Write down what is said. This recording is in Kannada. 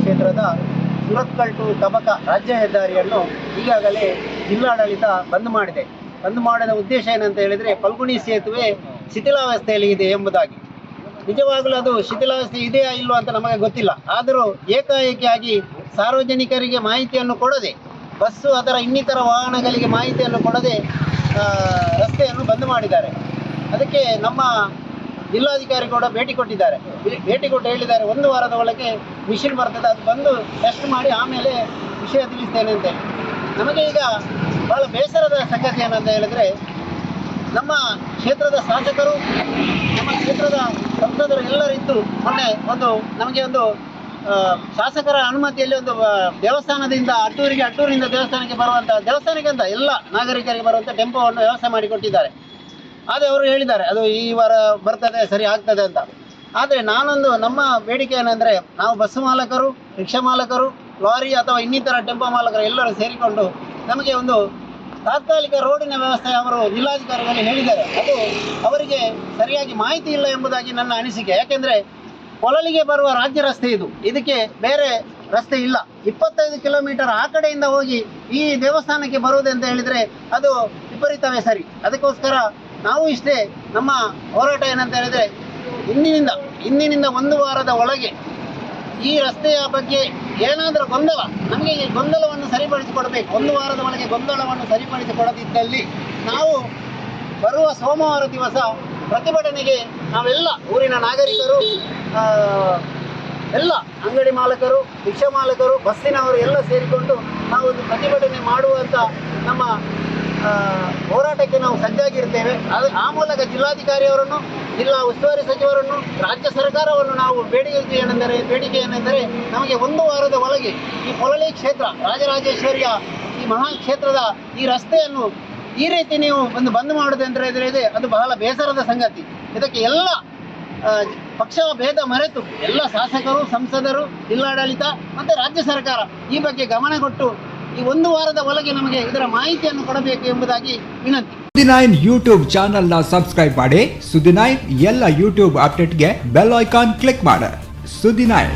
ಕ್ಷೇತ್ರದ ಸುರತ್ಕಲ್ ಟು ತಬಕ ರಾಜ್ಯ ಹೆದ್ದಾರಿಯನ್ನು ಈಗಾಗಲೇ ಜಿಲ್ಲಾಡಳಿತ ಬಂದ್ ಮಾಡಿದೆ. ಬಂದ್ ಮಾಡಿದ ಉದ್ದೇಶ ಏನಂತ ಹೇಳಿದರೆ ಫಲ್ಗುಣಿ ಸೇತುವೆ ಶಿಥಿಲಾವಸ್ಥೆಯಲ್ಲಿ ಇದೆ ಎಂಬುದಾಗಿ. ನಿಜವಾಗಲೂ ಅದು ಶಿಥಿಲಾವಸ್ಥೆ ಇದೆಯಾ ಇಲ್ಲೋ ಅಂತ ನಮಗೆ ಗೊತ್ತಿಲ್ಲ. ಆದರೂ ಏಕಾಏಕಿಯಾಗಿ ಸಾರ್ವಜನಿಕರಿಗೆ ಮಾಹಿತಿಯನ್ನು ಕೊಡದೆ, ಬಸ್ಸು ಅದರ ಇನ್ನಿತರ ವಾಹನಗಳಿಗೆ ಮಾಹಿತಿಯನ್ನು ಕೊಡದೆ ಮಾಡಿದ್ದಾರೆ. ಅದಕ್ಕೆ ನಮ್ಮ ಜಿಲ್ಲಾಧಿಕಾರಿ ಕೂಡ ಭೇಟಿ ಕೊಟ್ಟಿದ್ದಾರೆ. ಭೇಟಿ ಕೊಟ್ಟು ಹೇಳಿದ್ದಾರೆ, ಒಂದು ವಾರದ ಒಳಗೆ ಮಿಷಿನ್ ಬರ್ತದೆ, ಅದು ಬಂದು ಟೆಸ್ಟ್ ಮಾಡಿ ಆಮೇಲೆ ವಿಷಯ ತಿಳಿಸ್ತೇನೆ ಅಂತ ನಮಗೆ ಈಗ ಬಹಳ ಬೇಸರದ ಸಂಗತಿ ಏನಂತ ಹೇಳಿದ್ರೆ, ನಮ್ಮ ಕ್ಷೇತ್ರದ ಶಾಸಕರು, ನಮ್ಮ ಕ್ಷೇತ್ರದ ಸಂಸದರು ಎಲ್ಲರಿದ್ದು ಮೊನ್ನೆ ಒಂದು, ನಮಗೆ ಒಂದು ಶಾಸಕರ ಅನುಮತಿಯಲ್ಲಿ ಒಂದು ದೇವಸ್ಥಾನದಿಂದ ಅಟ್ಟೂರಿಗೆ ಅಟ್ಟೂರಿಂದ ದೇವಸ್ಥಾನಕ್ಕೆ ಬರುವಂಥ ದೇವಸ್ಥಾನಕ್ಕೆ ಅಂತ ಎಲ್ಲ ನಾಗರಿಕರಿಗೆ ಬರುವಂಥ ಟೆಂಪೋವನ್ನು ವ್ಯವಸ್ಥೆ ಮಾಡಿಕೊಟ್ಟಿದ್ದಾರೆ. ಆದರೆ ಅವರು ಹೇಳಿದ್ದಾರೆ, ಅದು ಈ ವಾರ ಬರ್ತದೆ, ಸರಿ ಆಗ್ತದೆ ಅಂತ. ಆದರೆ ನಾನೊಂದು ನಮ್ಮ ಬೇಡಿಕೆ ಏನಂದರೆ, ನಾವು ಬಸ್ ಮಾಲಕರು, ರಿಕ್ಷಾ ಮಾಲಕರು, ಲಾರಿ ಅಥವಾ ಇನ್ನಿತರ ಟೆಂಪೋ ಮಾಲಕರು ಎಲ್ಲರೂ ಸೇರಿಕೊಂಡು ನಮಗೆ ಒಂದು ತಾತ್ಕಾಲಿಕ ರೋಡಿನ ವ್ಯವಸ್ಥೆ ಅವರು ಜಿಲ್ಲಾಧಿಕಾರಿಗಳು ಹೇಳಿದ್ದಾರೆ. ಅದು ಅವರಿಗೆ ಸರಿಯಾಗಿ ಮಾಹಿತಿ ಇಲ್ಲ ಎಂಬುದಾಗಿ ನನ್ನ ಅನಿಸಿಕೆ. ಯಾಕೆಂದರೆ ಕೊಳಲಿಗೆ ಬರುವ ರಾಜ್ಯ ರಸ್ತೆ ಇದು. ಇದಕ್ಕೆ ಬೇರೆ ರಸ್ತೆ ಇಲ್ಲ. ಇಪ್ಪತ್ತೈದು ಕಿಲೋಮೀಟರ್ ಆ ಕಡೆಯಿಂದ ಹೋಗಿ ಈ ದೇವಸ್ಥಾನಕ್ಕೆ ಬರುವುದಂತ ಹೇಳಿದರೆ ಅದು ವಿಪರೀತವೇ ಸರಿ. ಅದಕ್ಕೋಸ್ಕರ ನಾವು ಇಷ್ಟೇ ನಮ್ಮ ಹೋರಾಟ ಏನಂತ ಹೇಳಿದರೆ ಇಂದಿನಿಂದ ಇಂದಿನಿಂದ ಒಂದು ವಾರದ ಒಳಗೆ ಈ ರಸ್ತೆಯ ಬಗ್ಗೆ ಏನಾದರೂ ಗೊಂದಲ, ನಮಗೆ ಈ ಗೊಂದಲವನ್ನು ಸರಿಪಡಿಸಿಕೊಡಬೇಕು. ಒಂದು ವಾರದ ಒಳಗೆ ಗೊಂದಲವನ್ನು ಸರಿಪಡಿಸಿಕೊಡದಿದ್ದಲ್ಲಿ ನಾವು ಬರುವ ಸೋಮವಾರ ದಿವಸ ಪ್ರತಿಭಟನೆಗೆ ನಾವೆಲ್ಲ ಊರಿನ ನಾಗರಿಕರು ಎಲ್ಲ ಅಂಗಡಿ ಮಾಲಕರು, ರಿಕ್ಷಾ ಮಾಲಕರು, ಬಸ್ಸಿನವರು ಎಲ್ಲ ಸೇರಿಕೊಂಡು ನಾವು ಒಂದು ಪ್ರತಿಭಟನೆ ಮಾಡುವಂಥ ನಮ್ಮ ಹೋರಾಟಕ್ಕೆ ನಾವು ಸಜ್ಜಾಗಿರ್ತೇವೆ ಅದು ಆ ಮೂಲಕ ಜಿಲ್ಲಾಧಿಕಾರಿಯವರನ್ನು, ಜಿಲ್ಲಾ ಉಸ್ತುವಾರಿ ಸಚಿವರನ್ನು, ರಾಜ್ಯ ಸರ್ಕಾರವನ್ನು ನಾವು ಬೇಡಿಕೆ ಏನೆಂದರೆ ಬೇಡಿಕೆ ಏನೆಂದರೆ ನಮಗೆ ಒಂದು ವಾರದ ಒಳಗೆ ಈ ಪೊಳಲಿ ಕ್ಷೇತ್ರ, ರಾಜರಾಜೇಶ್ವರಿಯ ಈ ಮಹಾ ಕ್ಷೇತ್ರದ ಈ ರಸ್ತೆಯನ್ನು ಈ ರೀತಿ ನೀವು ಒಂದು ಬಂದ್ ಮಾಡುವುದಂದ್ರೆ ಇದೆ, ಅದು ಬಹಳ ಬೇಸರದ ಸಂಗತಿ. ಇದಕ್ಕೆ ಎಲ್ಲ ಪಕ್ಷ ಭೇದ ಮರೆತು ಎಲ್ಲ ಶಾಸಕರು, ಸಂಸದರು, ಜಿಲ್ಲಾಡಳಿತ ಮತ್ತು ರಾಜ್ಯ ಸರ್ಕಾರ ಈ ಬಗ್ಗೆ ಗಮನ ಕೊಟ್ಟು ಈ ಒಂದು ವಾರದ ಒಳಗೆ ನಮಗೆ ಇದರ ಮಾಹಿತಿಯನ್ನು ಕೊಡಬೇಕು ಎಂಬುದಾಗಿ ವಿನಂತಿ. ಸುದಿನೈನ್ ಯೂಟ್ಯೂಬ್ ಚಾನೆಲ್ನ ಸಬ್ಸ್ಕ್ರೈಬ್ ಮಾಡಿ ಸುದಿನೈನ್ ಎಲ್ಲ ಯೂಟ್ಯೂಬ್ ಅಪ್ಡೇಟ್ಗೆ ಬೆಲ್ ಐಕಾನ್ ಕ್ಲಿಕ್ ಮಾಡಿ. ಸುದಿನೈನ್